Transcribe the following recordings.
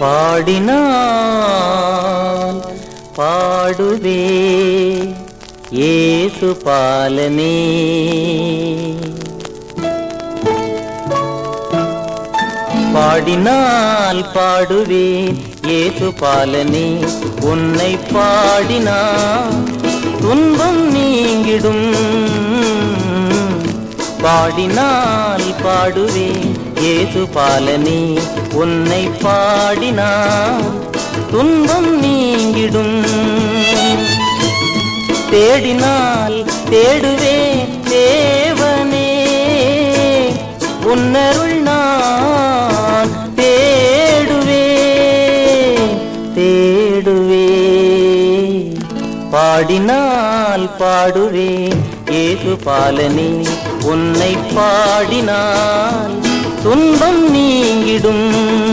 பாடினால் பாடுவே ஏசு பாலனே. பாடினால் பாடுவேன் ஏசு பாலனே. உன்னை பாடினால் துன்பம் நீங்கிடும். பாடினால் பாடுவேன். ஏது பாலனே உன்னை பாடினால் துன்பம் நீங்கிடும். தேடினால் தேடுவேன் தேவனே உன்னருள் நான் தேடுவே தேடுவே பாடினால் பாடுவேன் ஏசு பாலனே? உன்னை பாடினால் துன்பம் நீங்கிடும்.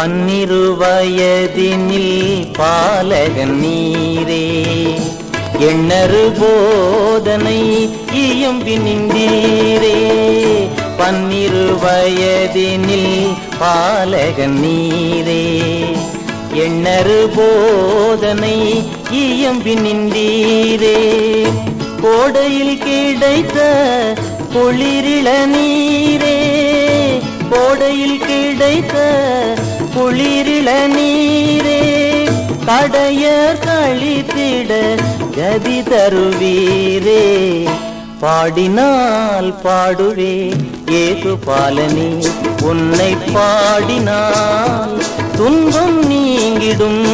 பன்னிரு வயதினில் பாலகன் நீரே. எண்ணறு போதனை இயம்பி நின்றீரே. பன்னிரு வயதினில் பாலகன் நீரே. எண்ணறு போதனை இயம்பி நின்றீரே. கோடையில் கிடைத்த குளிரிள நீரே. கோடையில் கிடைத்த குளிரில நீரே கடையர் கழித்திட கதி தருவீரே. பாடினால் பாடுவே ஏது பாலனி உன்னை பாடினால் துன்பம் நீங்கிடும்.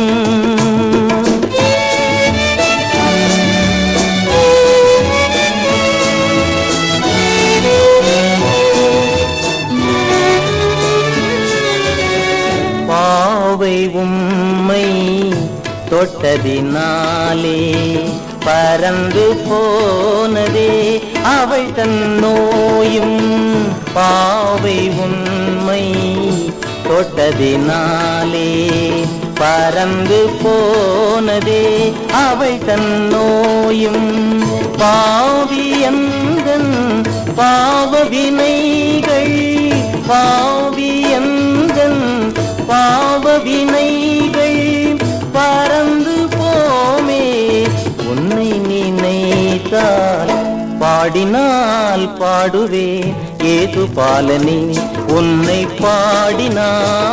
கோவை உம்மை தொட்டதினாலே பறந்து போனதே அவள் தன் நோயும். பாவை உண்மை தொட்டதினாலே பறந்து போனதே அவள் தன் நோயும். பாவியந்தன் பாவ வினைகள் பாவ வினைகள் பறந்து போமே. உன்னை நினைத்தால் பாடினால் பாடுவே ஏது பாலனே உன்னை பாடினால்